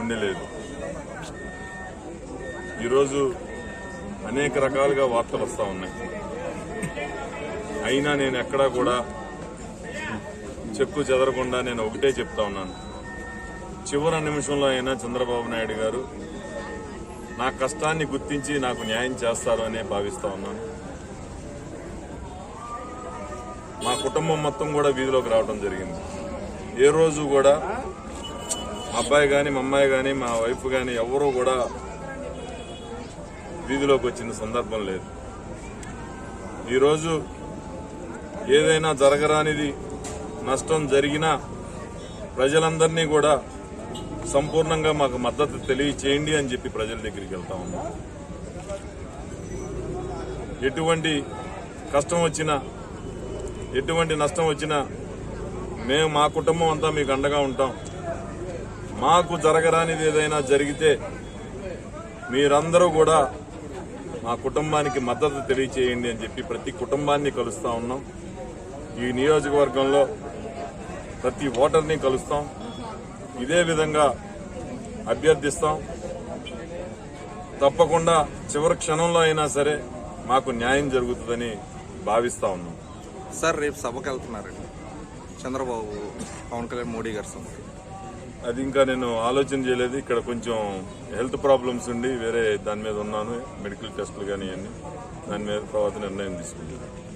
గుండె లేదు. ఈరోజు అనేక రకాలుగా వార్తలు వస్తూ ఉన్నాయి. అయినా నేను ఎక్కడా కూడా చెక్కు చెదరకుండా నేను ఒకటే చెప్తా ఉన్నాను. చివరి నిమిషంలో అయినా చంద్రబాబు నాయుడు గారు నా కష్టాన్ని గుర్తించి నాకు న్యాయం చేస్తారు అనే భావిస్తా ఉన్నాను. మా కుటుంబం మొత్తం కూడా వీధిలోకి రావడం జరిగింది. ఏ రోజు కూడా అబ్బాయి కానీ మా అమ్మాయి కానీ మా వైఫ్ కానీ ఎవరూ కూడా వీధిలోకి వచ్చిన సందర్భం లేదు. ఈరోజు ఏదైనా జరగరానిది నష్టం జరిగినా ప్రజలందరినీ కూడా సంపూర్ణంగా మాకు మద్దతు తెలియచేయండి అని చెప్పి ప్రజల దగ్గరికి వెళ్తా ఉన్నాం. ఎటువంటి కష్టం వచ్చినా ఎటువంటి నష్టం వచ్చినా మేము మా కుటుంబం అంతా మీకు అండగా ఉంటాం. మాకు జరగరానిది ఏదైనా జరిగితే మీరందరూ కూడా మా కుటుంబానికి మద్దతు తెలియచేయండి అని చెప్పి ప్రతి కుటుంబాన్ని కలుస్తా ఉన్నాం. ఈ నియోజకవర్గంలో ప్రతి ఓటర్ని కలుస్తాం. ఇదే విధంగా అభ్యర్థిస్తాం. తప్పకుండా చివరి క్షణంలో అయినా సరే మాకు న్యాయం జరుగుతుందని భావిస్తా ఉన్నాం. సార్ రేపు సభకెళ్తున్నారండి చంద్రబాబు పవన్ కళ్యాణ్ మోడీ గారి సభకి. అది ఇంకా నేను ఆలోచన చేయలేదు. ఇక్కడ కొంచెం హెల్త్ ప్రాబ్లమ్స్ ఉండి వేరే దాని మీద ఉన్నాను. మెడికల్ టెస్టులు కానీ అన్ని దాని మీద తర్వాత నిర్ణయం తీసుకుంటాను